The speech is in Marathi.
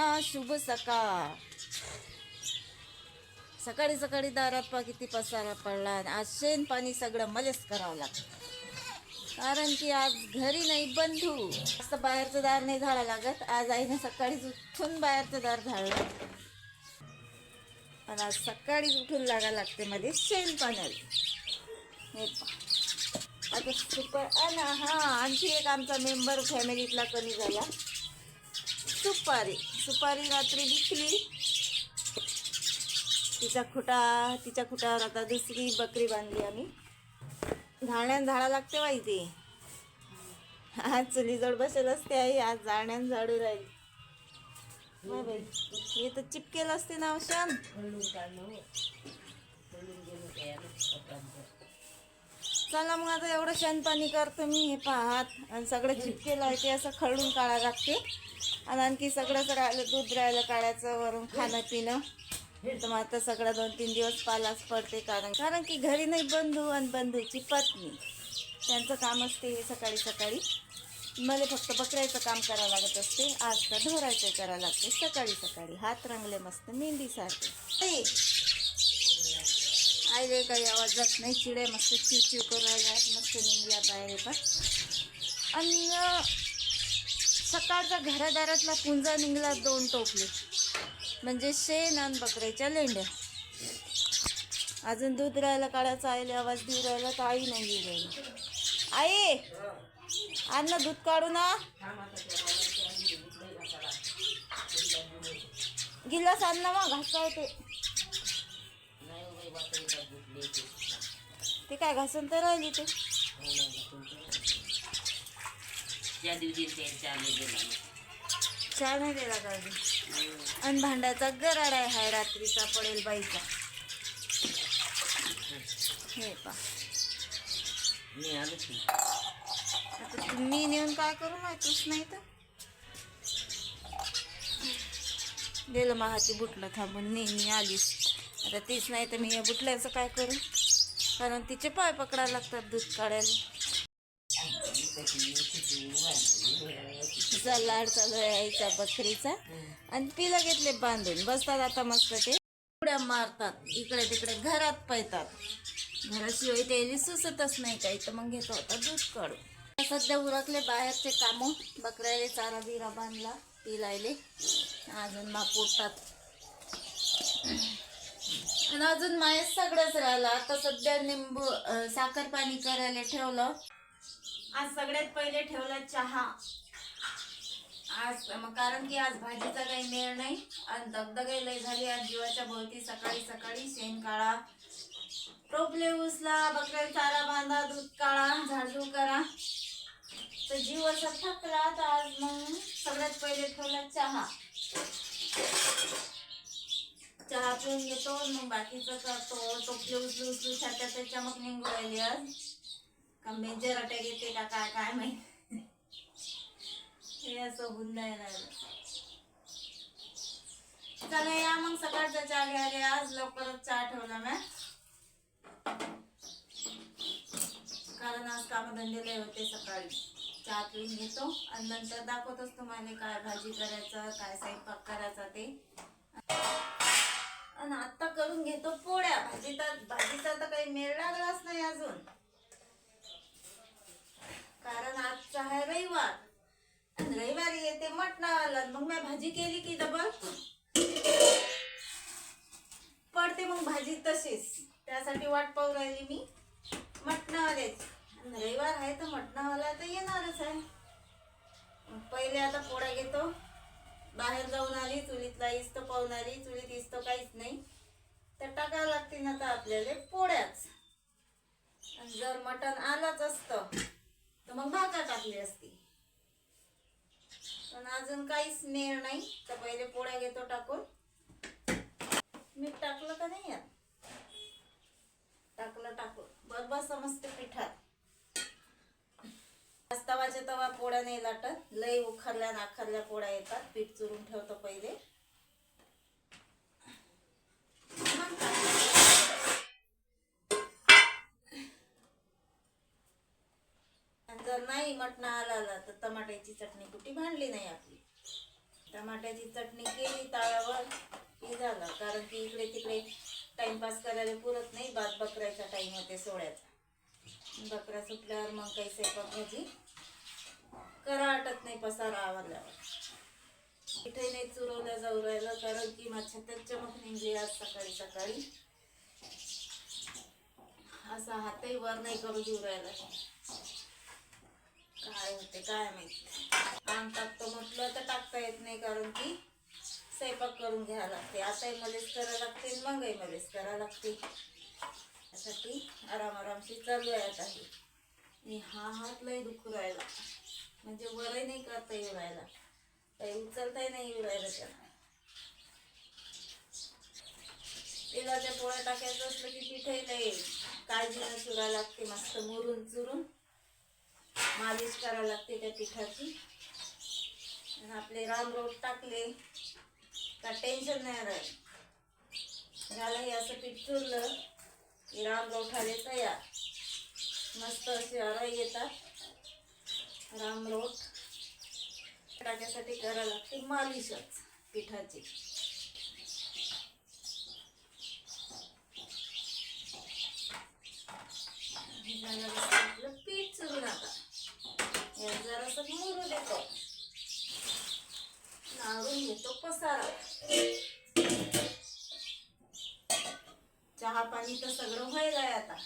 सर्वांना शुभ सकाळ. सकाळी सकाळी दारात पा किती पसारा पडला. आणि आज शेण पाणी सगळं मलेच करावं लागतं. कारण की आज घरी नाही बंधू. असं बाहेरचं दार नाही झाडा लागत. आज आईने सकाळीच उठून बाहेरचं दार झाडलं. पण आज सकाळीच उठून लागा लागते मध्ये शेण पाण्याला हे आता सुपर अन हा आणखी एक आमचा मेंबर फॅमिलीतला कमी झाला. सुपारी. सुपारी रात्री विकली. तिचा खुटा तिच्या खुटावर आता दुसरी बकरी बांधली आम्ही. झाडण्यान झाडा लागते माहिती आज चुलीजवळ बसेल असते आई आज झाडण्यान झाडू राहील. नाही बाई हे तर चिपकेल असते ना औषण चला मग आता एवढं शेणपाणी करतो मी हे पाहत. आणि सगळं चिपकेलं आहे ते असं खळून काढा लागते. आणि आणखी सगळंच राहिलं दूध राहिलं काढायचं वरून खाणं पिणं. तर मग आता सगळं दोन तीन दिवस पालाच पडते कारण कारण की घरी नाही बंधू आणि बंधूची पत्नी. त्यांचं काम असते हे सकाळी सकाळी. मला फक्त बकऱ्याचं काम करावं लागत असते. आज तर ढोरायचं करावं लागते. सकाळी सकाळी. हात रंगले मस्त मेहंदीसारखे आईले काही आवाज जात नाही. चिडे मस्त चिवचिव चिव करून राहिल्या मस्त निघल्या बाहेर पण. आणि सकाळचा घरादारातला पुंजा निघला दोन टोपले. म्हणजे शेण आणि बकऱ्याच्या लेंड्या. अजून दूध राहिला काळाचा आईले आवाज देऊ राहिला तर आई नाही येऊ राहिली. आई अन्न दूध काढू ना गिलास आण ना मग घासा ते ते काय घासून तर राहिली ते? ज्या दिवशी त्यांच्या आम्ही गेला चहा नाही दिला का अजून आणि भांड्याचा गराड आहे हाय रात्रीचा पडेल बाईचा. हे पा. मी आलोच नाही. आता तुम्ही नेऊन काय करू माहितीच नाही तर? दिलं माहाती बुटलं थांबून नेहमी आलीस. आता तीच नाही तर मी या बुटल्याचं काय करू? कारण तिचे पाय पकडायला लागतात दूध काढायला. तिचा लाड चालू आहे आईचा बकरीचा. आणि तिला घेतले बांधून. बसतात आता मस्त ते. उड्या मारतात. इकडे तिकडे घरात पायतात घराशिवाय त्याला सुचतच नाही काही. तर मग घेतो आता दूध काढू सध्या उरकले बाहेरचे कामं. बकऱ्याले चारा बिरा बांधला. पिलायले अजून मा पोटात. आणि अजून माय सगळंच राहिलं. आता सध्या निंबू साखर पाणी करायला ठेवलं. आज सगळ्यात पहिले ठेवला चहा. आज मग कारण की आज भाजीचा काही मेळ नाही. आणि दगदगाई लय झाली. आज जीवाच्या भोवती सकाळी सकाळी शेण काढा. टोपले उचला बकरे चारा बांधा दूध काढा झाडू करा. तर जीव असा थकला तर आज मग सगळ्यात पहिले ठेवला चहा. चहा पिऊन घेतो मग बाकीचं करतो. टोपले उचलू उचलू छात्या त्याच्या मग निघू राहिली आज. मेजर अटॅक येते का काय काय माहिती? हे असं होऊन नाही राहिलं चला या मग सकाळचा चहा घ्यायला आज लवकरच चहा ठेवला मॅ. कारण आज कामधंदे लय होते सकाळी. चहा पिऊन घेतो आणि नंतर दाखवतोच तुम्हाला काय भाजी करायचं काय स्वयंपाक करायचा ते. आणि आता करून घेतो पोळ्या. भाजीचा भाजीचा तर काही मेळ लागलाच नाही अजून. कारण आजचा आहे रविवार. आणि रविवारी येते मटणाला मग मी भाजी केली की डबल पडते मग भाजी तशीच. त्यासाठी वाट पाहू राहिली मी. मटणावालेच आणि रविवार आहे तर मटणावाला तर येणारच आहे. पहिले आता पोळ्या घेतो. बाहेर जाऊन आली चुलीतला इस्त पाहून आली. चुलीत इस्त काहीच नाही. तर टाकावं लागते ना तर आपल्याला पोळ्याच. जर मटण आलंच असतं टाकली असती. पण अजून काहीच मेळ नाही. तर पहिले पोळ्या घेतो टाकून. मीठ टाकलं का नाही यात? टाकलं टाकून. बरोबर समजते पिठात. तवाच्या तवा पोळ्या नाही लाटत. लई उखरल्या नाखरल्या पोळ्या येतात. पीठ चुरून ठेवतो पहिले मग नाही मटण आला आला तर टमाट्याची चटणी कुठे भांडली नाही आपली. टमाट्याची चटणी केली ताव्यावर की झालं? कारण की इकडे तिकडे टाइमपास करायला पुरत नाही बाद बकऱ्याचा टाईम होते सोळ्याचा बकऱ्या सुटल्यावर मग काही स्वयंपाक भाजी करा आटत नाही पसारा आवरल्यावर. इथे नाही चुरवल्या जाऊ राहिलं कारण की माझ्या तर चमक निघली आज सकाळी सकाळी. असा हातही वर नाही करू देऊ राहिला. काय होते काय माहीत. अंग टाकतो म्हटलं तर टाकता येत नाही कारण की स्वयंपाक करून घ्यावं लागते. आताही मलेच करावं लागते मगही मलेच करावं लागते. त्यासाठी आराम आरामशी चालू आहे आता हे. आणि हा हात लय दुखू राहिला. म्हणजे वरही नाही करता येऊ राहिला. काही उचलताही नाही येऊ राहिलं त्याला. तेलाच्या पोळ्या टाकायचं असलं की पिठही काळजी काळजीनं चुरायला लागते मस्त मुरून चुरून. मालिश करावं लागते त्या पिठाची. आणि आपले राम रोट टाकले का टेन्शन नाही राहील झालं हे असं पीठ चुरलं की राम हवे तयार. मस्त असे अराई येतात. रामरोट टाक्यासाठी करावं लागते मालिशच पिठाची हे झालं बघ आपलं पीठ चुरून आता यात जरासं मुरू देतो तो पसारा. चहा पाणी तर सगळं व्हायलाय आहे आता.